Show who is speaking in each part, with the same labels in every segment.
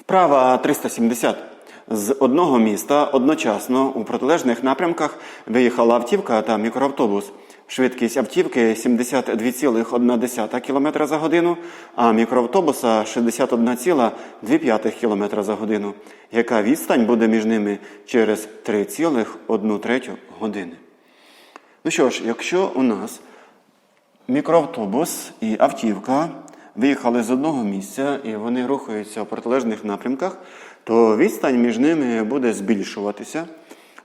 Speaker 1: Вправа 370. З одного міста одночасно у протилежних напрямках виїхала автівка та мікроавтобус. Швидкість автівки 72,1 км за годину, а мікроавтобуса 61,2 км за годину. Яка відстань буде між ними через 3,1 години? Ну що ж, якщо у нас мікроавтобус і автівка виїхали з одного місця і вони рухаються в протилежних напрямках, то відстань між ними буде збільшуватися.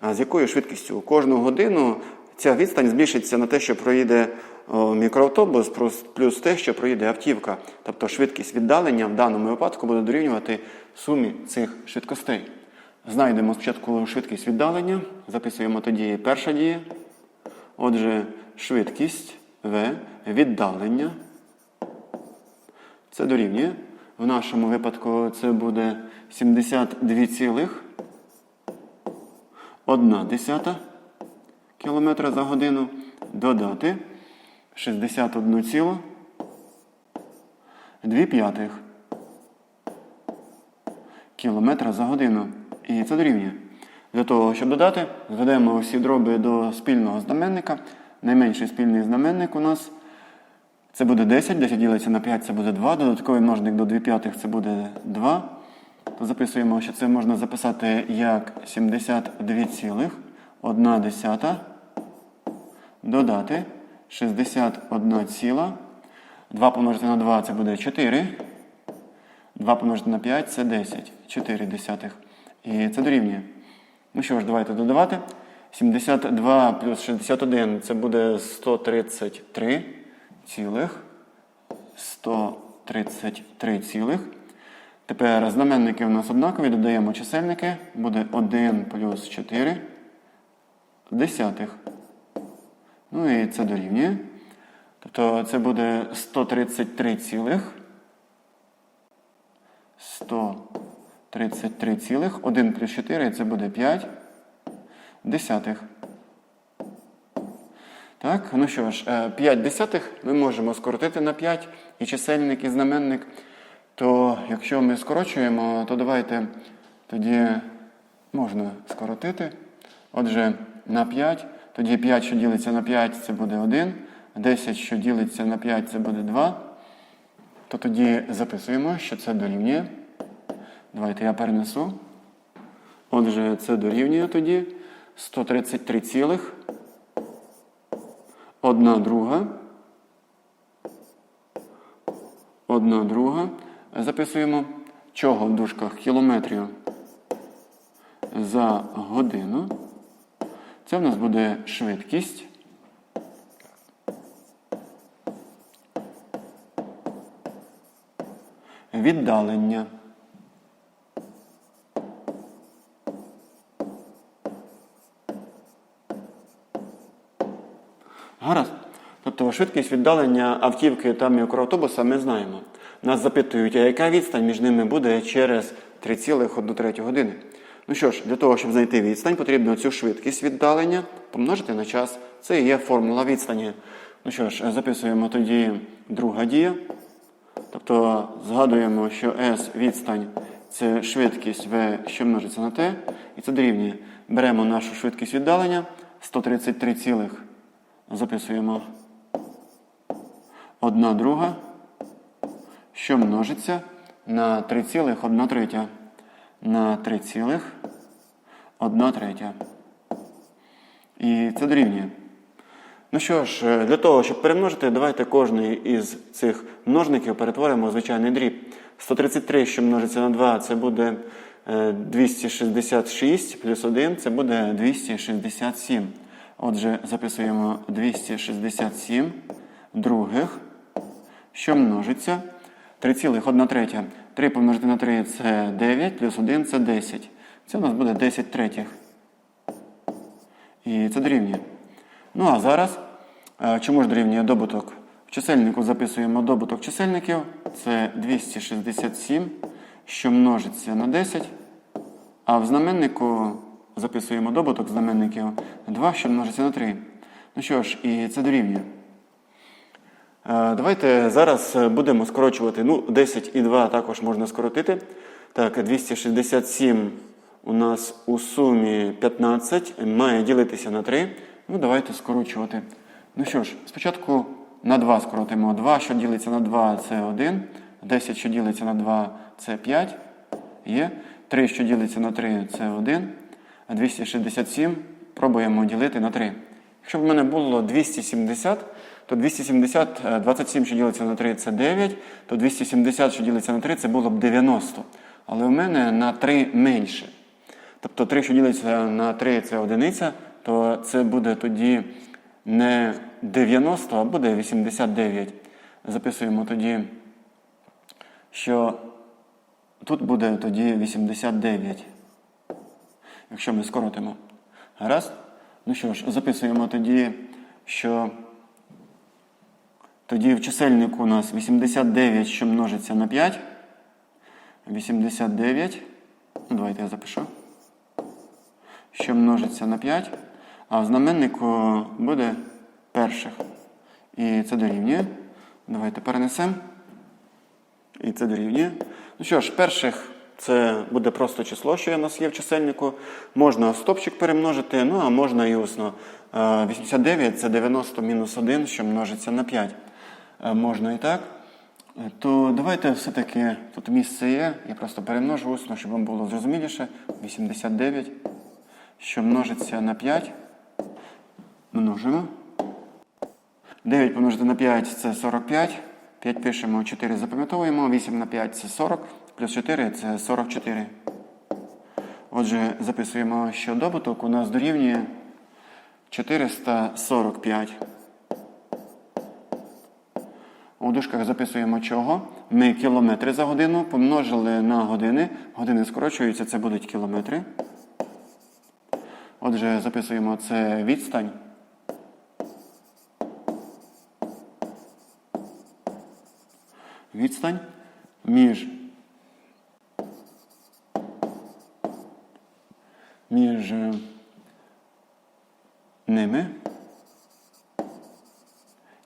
Speaker 1: А з якою швидкістю? Кожну годину ця відстань збільшиться на те, що проїде мікроавтобус, плюс- те, що проїде автівка. Тобто швидкість віддалення в даному випадку буде дорівнювати сумі цих швидкостей. Знайдемо спочатку швидкість віддалення, записуємо тоді перша дія. Отже, швидкість В, віддалення. Це дорівнює. В нашому випадку це буде 72,1 км за годину. Додати 61,2 км за годину. І це дорівнює. Для того, щоб додати, зведемо всі дроби до спільного знаменника. Найменший спільний знаменник у нас це буде 10, 10 ділиться на 5, це буде 2. Додатковий множник до 2 п'ятих це буде 2. То записуємо, що це можна записати як 72,1 додати 61, ціла. 2 помножити на 2 це буде 4. 2 помножити на 5 це 10. 4 десятих. І це дорівнює. Ну що ж, давайте додавати. 72 плюс 61 це буде 133 цілих. 133 цілих. Тепер знаменники у нас однакові, додаємо чисельники. Буде 1 плюс 4 десятих. Ну і це дорівнює. Тобто це буде 133 цілих. 133 цілих. 1 плюс 4 це буде 5 десятих. Так, ну що ж, е, 5 десятих ми можемо скоротити на 5 і чисельник, і знаменник. То якщо ми скорочуємо, то давайте тоді можна скоротити. Отже, на 5, тоді 5, що ділиться на 5, це буде 1. 10, що ділиться на 5, це буде 2. То тоді записуємо, що це дорівнює. Давайте я перенесу. Отже, це дорівнює тоді 133 цілих. Одна друга. Одна друга. Записуємо чого в дужках кілометрів за годину. Це в нас буде швидкість. Віддалення. Гаразд. Тобто швидкість віддалення автівки та мікроавтобуса ми знаємо. Нас запитують, а яка відстань між ними буде через 3,1 години. Ну що ж, для того, щоб знайти відстань, потрібно цю швидкість віддалення помножити на час. Це і є формула відстані. Ну що ж, записуємо тоді друга дія. Тобто згадуємо, що S відстань це швидкість V, що множиться на T. І це дорівнює. Беремо нашу швидкість віддалення 133, записуємо 1 друга, що множиться на 3,1 третя. На 3,1 третя. І це дорівнює. Ну що ж, е, для того, щоб перемножити, давайте кожний із цих множників перетворимо у звичайний дріб. 133, що множиться на 2, це буде е, 266 плюс 1, це буде 267. Отже, записуємо 267 других, що множиться 3,1 третя. 3 помножити на 3 це 9, плюс 1 це 10. Це у нас буде 10 третіх. І це дорівнює. Ну а зараз, е, чому ж дорівнює добуток? В чисельнику записуємо добуток чисельників. Це 267, що множиться на 10. А в знаменнику записуємо добуток знаменників 2, що множиться на 3. Ну що ж, і це дорівнює. Е, Давайте зараз е, будемо скорочувати. Ну, 10 і 2 також можна скоротити. Так, 267 у нас у сумі 15, має ділитися на 3. Ну, давайте скорочувати. Ну що ж, спочатку на 2 скоротимо. 2, що ділиться на 2, це 1. 10, що ділиться на 2, це 5. Є. 3, що ділиться на 3, це 1. А 267 пробуємо ділити на 3. Якщо б в мене було 270, то 270, е, 27, що ділиться на 3, це 9, то 270, що ділиться на 3, це було б 90. Але в мене на 3 менше. Тобто 3, що ділиться на 3, це одиниця, то це буде тоді не 90, а буде 89. Записуємо тоді, що тут буде тоді 89. Якщо ми скоротимо. Гаразд? Ну що ж, записуємо тоді, що тоді в чисельнику у нас 89, що множиться на 5. 89. Ну, давайте я запишу. Що множиться на 5. А в знаменнику буде перших. І це дорівнює. Давайте перенесемо. І це дорівнює. Ну що ж, перших це буде просто число, що у нас є в чисельнику. Можна стопчик перемножити, ну а можна і усно. Е, 89 це 90 мінус 1, що множиться на 5. Е, Можна і так. Е, То давайте все-таки тут місце є. Я просто перемножу усно, щоб вам було зрозуміліше. 89, що множиться на 5. Множимо. 9 помножити на 5 це 45. 5 пишемо, 4 запам'ятовуємо. 8 на 5 це 40, плюс 4 це 44. Отже, записуємо, що добуток у нас дорівнює 445. У дужках записуємо чого? Ми кілометри за годину помножили на години. Години скорочуються, це будуть кілометри. Отже, записуємо це відстань. Відстань між між е, ними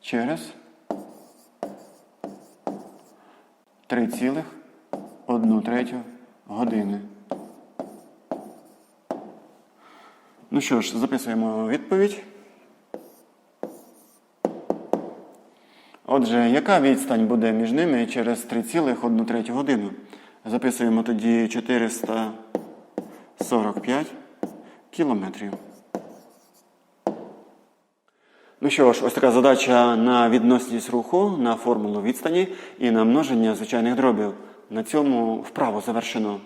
Speaker 1: через 3,1 години. Ну що ж, записуємо відповідь. Отже, яка відстань буде між ними через 3,1 годину? Записуємо тоді 445 кілометрів. Ну що ж, ось така задача на відносність руху, на формулу відстані і на множення звичайних дробів. На цьому вправо завершено.